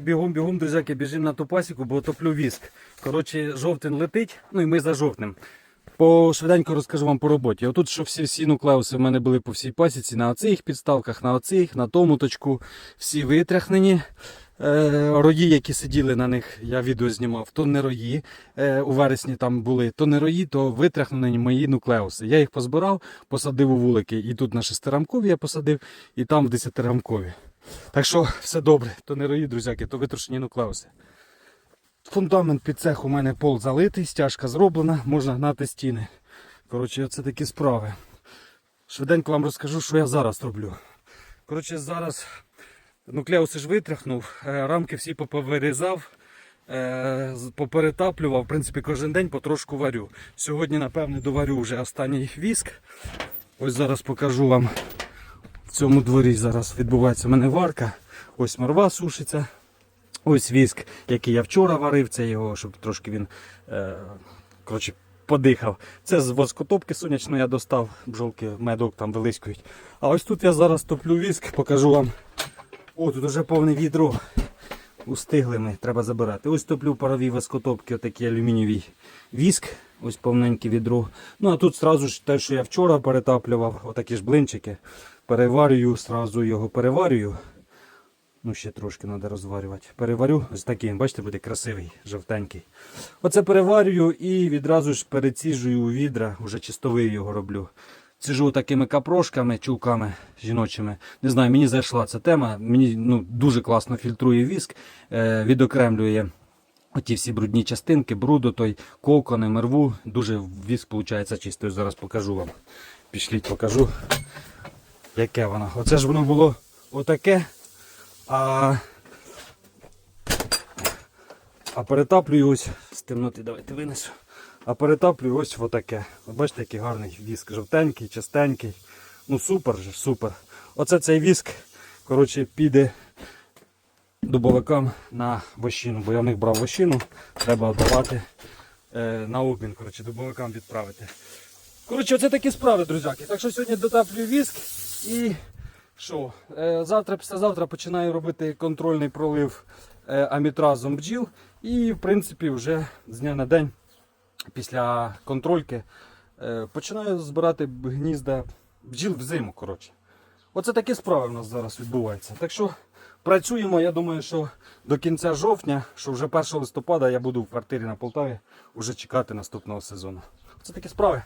Бігом-бігом, друзяки, біжимо на ту пасіку, бо топлю віск. Коротше, жовтин летить, ну і ми за жовтним. По швиденько розкажу вам по роботі. Отут, що всі, всі нуклеуси в мене були по всій пасіці, на оцих підставках, на оцих, на тому точку, всі витряхнені. Е, рої, які сиділи на них, я відео знімав, то не рої е, у вересні там були, то не рої, то витряхнені мої нуклеуси. Я їх позбирав, посадив у вулики. І тут на шестирамкові я посадив, і там в десятирамкові. Так що все добре, то не рої, друзяки, то витрушені нуклеуси. Фундамент під цех у мене пол залитий, стяжка зроблена, можна гнати стіни. Коротше, це такі справи. Швиденько вам розкажу, що я зараз роблю. Коротше, зараз нуклеуси ж витряхнув, е, рамки всі поповирізав, е, поперетаплював. В принципі, кожен день потрошку варю. Сьогодні, напевне, доварю вже останній віск. Ось зараз покажу вам. Цьому дворі зараз відбувається в мене варка. Ось морва сушиться. Ось віск, який я вчора варив, це його, щоб трошки він е, коротше, подихав. Це з воскотопки сонячної я достав, бджолки медок там вилискують. А ось тут я зараз топлю віск, покажу вам. О, тут вже повне відро. Устигли ми, треба забирати. Ось топлю парові воскотопки, отакі алюмінієві віск. Ось повненьке відро. Ну а тут сразу ж те, що я вчора перетаплював, отакі ж блинчики. Переварюю, сразу його переварюю. Ну, ще трошки треба розварювати. Переварю, ось такий, бачите, буде красивий, жовтенький. Оце переварюю і відразу ж переціжую у відра, вже чистовий його роблю. Ціжу такими капрошками, чулками жіночими. Не знаю, мені зайшла ця тема. Мені ну, дуже класно фільтрує віск, е, відокремлює оті всі брудні частинки, бруду, той кокони, мерву. Дуже віск виходить чистий. Зараз покажу вам. Пішліть, покажу, яке воно. Оце ж воно було отаке. А, а перетаплюю ось з темноти, давайте винесу. А перетаплюю ось отаке. От бачите, який гарний віск, жовтенький, чистенький. Ну супер же, супер. Оце цей віск, коротше, піде дубовикам на вощину, бо я в них брав вощину, треба давати е, на обмін, коротше, дубовикам відправити. Коротше, оце такі справи, друзяки. Так що сьогодні дотаплюю віск і що? Е, завтра, післязавтра починаю робити контрольний пролив е, амітразом бджіл. І, в принципі, вже з дня на день після контрольки е, починаю збирати гнізда бджіл взиму. коротше. Оце такі справи в нас зараз відбуваються. Так що працюємо. Я думаю, що до кінця жовтня, що вже 1 листопада я буду в квартирі на Полтаві вже чекати наступного сезону. Це такі справи.